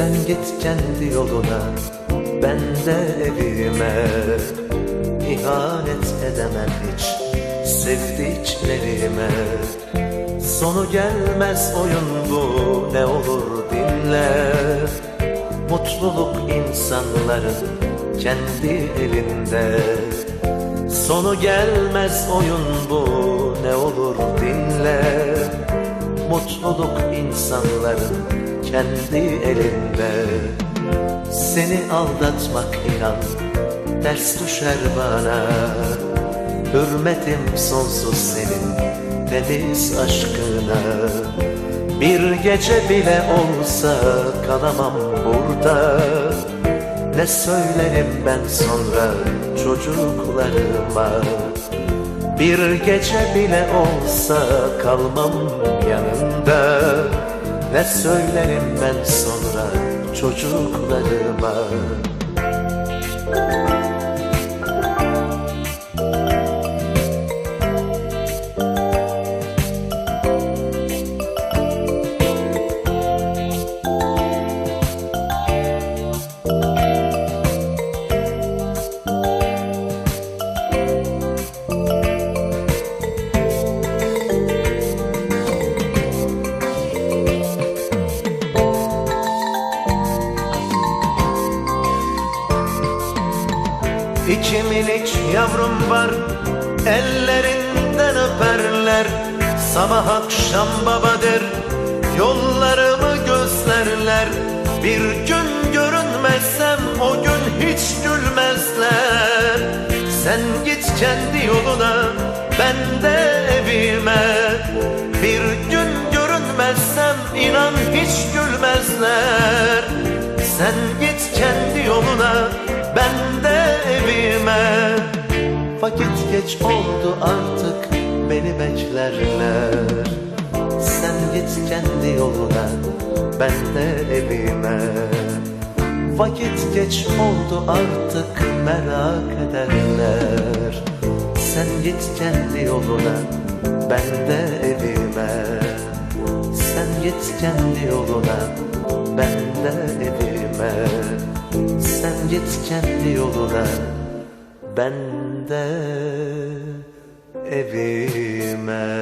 Sen git kendi yoluna Ben de evime. İhanet edemem hiç Sevdiklerime. Sonu gelmez oyun bu Ne olur dinle. Mutluluk insanların Kendi elinde. Sonu gelmez oyun bu Ne olur dinle Mutluluk insanların kendi elinde. Seni aldatmak inan Ders düşer bana. Hürmetim sonsuz senin Deniz aşkına. Bir gece bile olsa kalamam burada. Ne söylerim ben sonra çocuklarıma bir gece bile olsa kalmam yanında. Ne söylerim ben sonra çocuklarıma İki minik yavrum var Ellerinden öperler. Sabah akşam babadır Yollarımı gözlerler. Bir gün görünmezsem O gün hiç gülmezler. Sen git kendi yoluna Ben de evime. Bir gün görünmezsem inan hiç gülmezler. Sen git kendi Vakit geç oldu artık Beni beklerler. Sen git kendi yoluna Ben de evime. Vakit geç oldu artık merak ederler. Sen git kendi yoluna Ben de evime. Sen git kendi yoluna Ben de evime. Sen git kendi yoluna Ben de evime